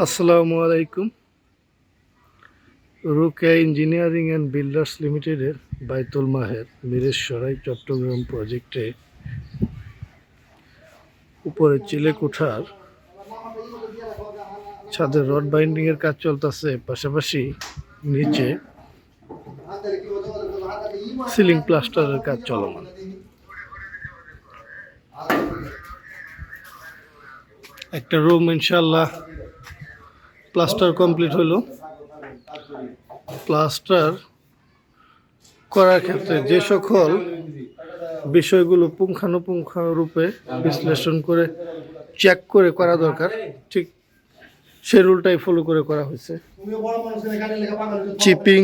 আসসালামু আলাইকুম। Rukeya engineering and builders লিমিটেডের বাইতুল মাহের মিরেশ্বরাই চট্টগ্রাম প্রজেক্টে উপরে চিলেকুঠার ছাদের রড বাইন্ডিংয়ের কাজ চলতেছে, পাশাপাশি নিচে সিলিং প্লাস্টারের কাজ চলমান। একটা রুম ইনশাল্লাহ প্লাস্টার কমপ্লিট হলো। প্লাস্টার করার ক্ষেত্রে যে সকল বিষয়গুলো পুঙ্খানুপুঙ্খ রূপে বিশ্লেষণ করে চেক করে করা দরকার, ঠিক সে রুলটাই ফলো করে করা হয়েছে। চিপিং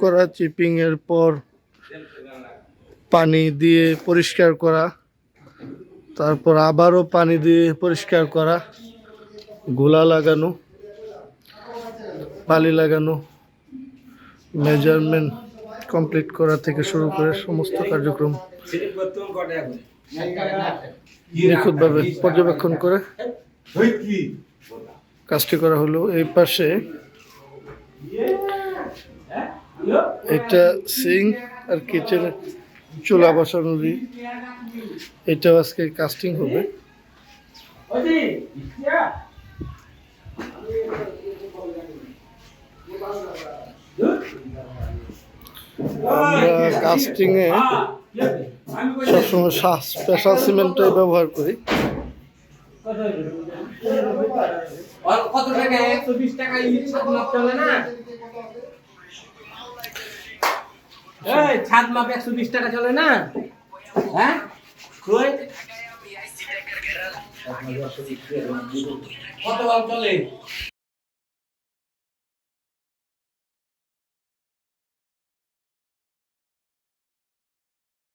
করা চিপিং এর পর পানি দিয়ে পরিষ্কার করা, তারপর আবারও পানি দিয়ে পরিষ্কার করা, গোলা লাগানো বালি লাগানো মেজারমেন্ট কমপ্লিট করা থেকে শুরু করে সমস্ত কার্যক্রম নিখুঁতভাবে পর্যবেক্ষণ করে কাজটি করা হলো। এই পাশে এটা সিং আর কিচেন চুলা বসানো এটাও আজকে কাস্টিং হবে। আমরা কাস্টিং এ সবসময় স্পেশাল সিমেন্টটাই ব্যবহার করি। ছাদ মাপ চলে না? এই ছাদ মাপ একশো বিশ টাকা চলে না? হ্যাঁ? কত চলে?